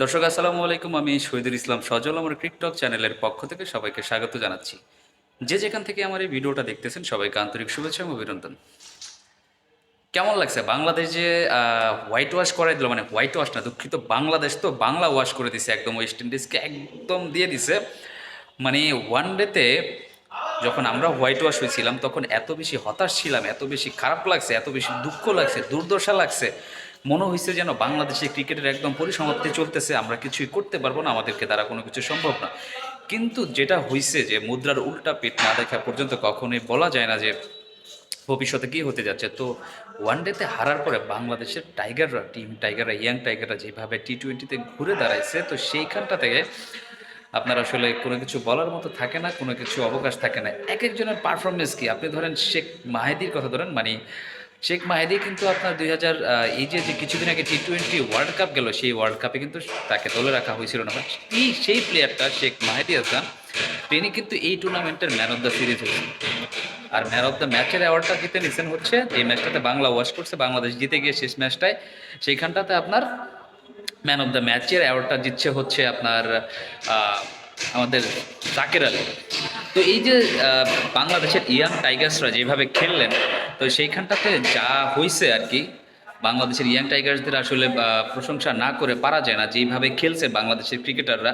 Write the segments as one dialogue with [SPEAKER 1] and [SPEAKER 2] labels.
[SPEAKER 1] দর্শক, আসসালামু আলাইকুম। আমি শহীদুল ইসলাম সজল, আমার টিকটক চ্যানেলের পক্ষ থেকে সবাইকে স্বাগত জানাচ্ছি। যে যেখান থেকে আমার এই ভিডিওটা দেখতেছেন, সবাইকে আন্তরিক শুভেচ্ছা এবং অভিনন্দন। কেমন লাগছে? বাংলাদেশ যে হোয়াইট ওয়াশ করাই দিল মানে হোয়াইট ওয়াশ না, দুঃখিত, বাংলাদেশ তো বাংলা ওয়াশ করে দিছে, একদম ওয়েস্ট ইন্ডিজকে একদম দিয়ে দিছে। মানে ওয়ান ডেতে যখন আমরা হোয়াইট ওয়াশ হয়েছিলাম, তখন এত বেশি হতাশ ছিলাম, এত বেশি খারাপ লাগছে, এত বেশি দুঃখ লাগছে, দুর্দশা লাগছে। মনে হয়েছে যেন বাংলাদেশে ক্রিকেটের একদম পরিসমাপ্তি চলতেছে, আমরা কিছুই করতে পারব না, আমাদেরকে দ্বারা কোনো কিছু সম্ভব না। কিন্তু যেটা হয়েছে যে মুদ্রার উল্টা পেট না দেখা পর্যন্ত কখনোই বলা যায় না যে ভবিষ্যতে কী হতে যাচ্ছে। তো ওয়ান ডেতে হারার পরে বাংলাদেশের টাইগাররা টিম টাইগাররা ইয়াং টাইগাররা যেভাবে টি টোয়েন্টিতে ঘুরে দাঁড়াইছে, তো সেইখানটা থেকে আপনার আসলে কোনো কিছু বলার মতো থাকে না, কোনো কিছু অবকাশ থাকে না। এক একজনের পারফরমেন্স কি? আপনি ধরেন শেখ মাহেদির কথা ধরেন মানে শেখ মাহেদি কিন্তু আপনার দুই হাজার এই যে কিছুদিন আগে টি টোয়েন্টি ওয়ার্ল্ড কাপ গেল, সেই ওয়ার্ল্ড কাপে কিন্তু তাকে দলে রাখা হয়েছিল না। বাট সেই প্লেয়ারটা শেখ মাহেদি হাসান তিনি কিন্তু এই টুর্নামেন্টের ম্যান অফ দ্য সিরিজ হয়েছেন আর ম্যান অফ দ্য ম্যাচের অ্যাওয়ার্ডটা জিতে নিছেন হচ্ছে, এই ম্যাচটাতে বাংলা ওয়াশ করছে, বাংলাদেশ জিতে গিয়ে শেষ ম্যাচটায় সেইখানটাতে আপনার ম্যান অফ দ্য ম্যাচের অ্যাওয়ার্ডটা জিতছে হচ্ছে আপনার আমাদের জাকের আলী। তো এই যে বাংলাদেশের ইয়াং টাইগার্সরা যেভাবে খেললেন, তো সেইখানটাতে যা হয়েছে আর কি, বাংলাদেশের ইয়াং টাইগার্সদের আসলে প্রশংসা না করে পারা যায় না যেইভাবে খেলছে বাংলাদেশের ক্রিকেটাররা।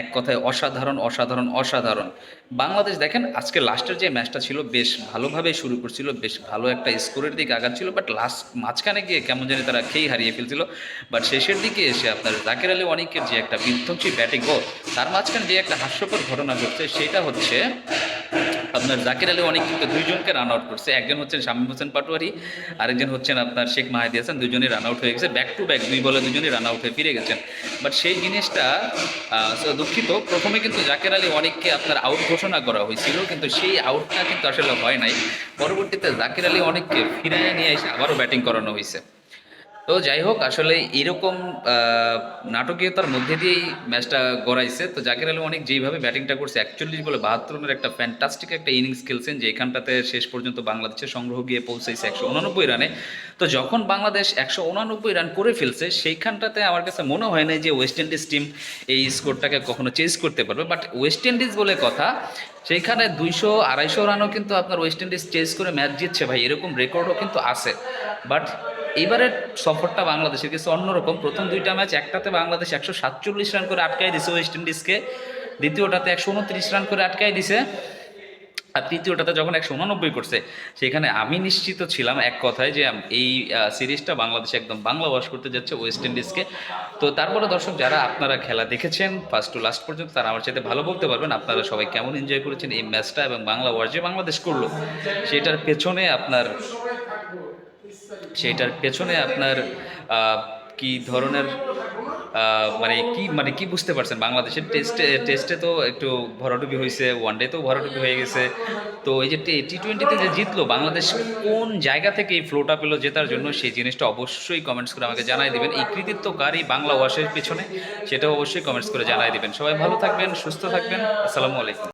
[SPEAKER 1] এক কথায় অসাধারণ অসাধারণ অসাধারণ। বাংলাদেশ দেখেন, আজকে লাস্টের যে ম্যাচটা ছিল, বেশ ভালোভাবে শুরু করছিল, বেশ ভালো একটা স্কোরের দিকে আগাচ্ছিল, বাট লাস্ট মাঝখানে গিয়ে কেমন জানি তারা খেই হারিয়ে ফেলছিল। বাট শেষের দিকে এসে আপনার জাকের আলী অনেকের যে একটা বিধ্বংসী ব্যাটিং ও তার মাঝখানে যে একটা হাস্যকর ঘটনা ঘটছে, সেটা হচ্ছে আপনার জাকির আলী অনেক কিন্তু দুইজনকে রান আউট করছে। একজন হচ্ছেন শামীম হোসেন পাটোয়ারি, আরেকজন হচ্ছেন আপনার শেখ মাহাদি হাসান, দুজনই রান আউট হয়ে গেছে। ব্যাক টু ব্যাক দুই বলে দুজনই রান আউট হয়ে ফিরে গেছেন। বাট সেই জিনিসটা দুঃখিত। প্রথমে কিন্তু জাকির আলী অনেককে আপনার আউট ঘোষণা করা হয়েছিল, কিন্তু সেই আউটটা কিন্তু আসলে হয় নাই। পরবর্তীতে জাকির আলী অনেককে ফিরিয়ে নিয়ে এসে আবারও ব্যাটিং করানো হয়েছে। তো যাই হোক, আসলে এরকম নাটকীয়তার মধ্যে দিয়েই ম্যাচটা গড়াইছে। তো জাকির আলম অনেক যেইভাবে ব্যাটিংটা করছে, একচল্লিশ বলে বাহাত্তর রানের একটা ফ্যান্টাস্টিক একটা ইনিংস খেলছেন, যে এখানটাতে শেষ পর্যন্ত বাংলাদেশের সংগ্রহ গিয়ে পৌঁছেছে একশো উনানব্বই রানে। তো যখন বাংলাদেশ একশো উনানব্বই রান করে ফেলছে, সেইখানটাতে আমার কাছে মনে হয় না যে ওয়েস্ট ইন্ডিজ টিম এই স্কোরটাকে কখনো চেঞ্জ করতে পারবে। বাট ওয়েস্ট ইন্ডিজ বলে কথা, সেইখানে দুইশো আড়াইশো রানও কিন্তু আপনার ওয়েস্ট ইন্ডিজ চেঞ্জ করে ম্যাচ জিতছে ভাই, এরকম রেকর্ডও কিন্তু আছে। বাট এবারের সফরটা বাংলাদেশের কিছু অন্যরকম। প্রথম দুইটা ম্যাচ, একটাতে বাংলাদেশ একশো সাতচল্লিশ রান করে আটকাই দিছে ওয়েস্ট ইন্ডিজকে দ্বিতীয়টাতে একশো উনত্রিশ রান করে আটকাই দিছে। আর তৃতীয়টাতে যখন একশো উনানব্বই করছে, সেখানে আমি নিশ্চিত ছিলাম এক কথায় যে এই সিরিজটা বাংলাদেশ একদম বাংলা ওয়াশ করতে যাচ্ছে ওয়েস্ট ইন্ডিজকে তো তারপরে দর্শক, যারা আপনারা খেলা দেখেছেন ফার্স্ট টু লাস্ট পর্যন্ত, তারা আমার সাথে ভালো বলতে পারবেন, আপনারা সবাই কেমন এনজয় করেছেন এই ম্যাচটা এবং বাংলা ওয়াশ যে বাংলাদেশ করল, সেটার পেছনে আপনার সেইটার পেছনে আপনার কি ধরনের মানে কি মানে কি বুঝতে পারছেন? বাংলাদেশের টেস্টে টেস্টে তো একটু ভরাডুবি হয়েছে ওয়ান ডেতেও ভরাডুবি হয়ে গেছে। তো এই যে টি টোয়েন্টিতে যে জিতলো, বাংলাদেশ কোন জায়গা থেকে এই ফ্লোটা পেল জেতার জন্য, সেই জিনিসটা অবশ্যই কমেন্টস করে আমাকে জানাই দিবেন। এই কৃতিত্ব কার এই বাংলা ওয়াশের পেছনে, সেটাও অবশ্যই কমেন্টস করে জানাই দিবেন। সবাই ভালো থাকবেন, সুস্থ থাকবেন। আসসালামু আলাইকুম।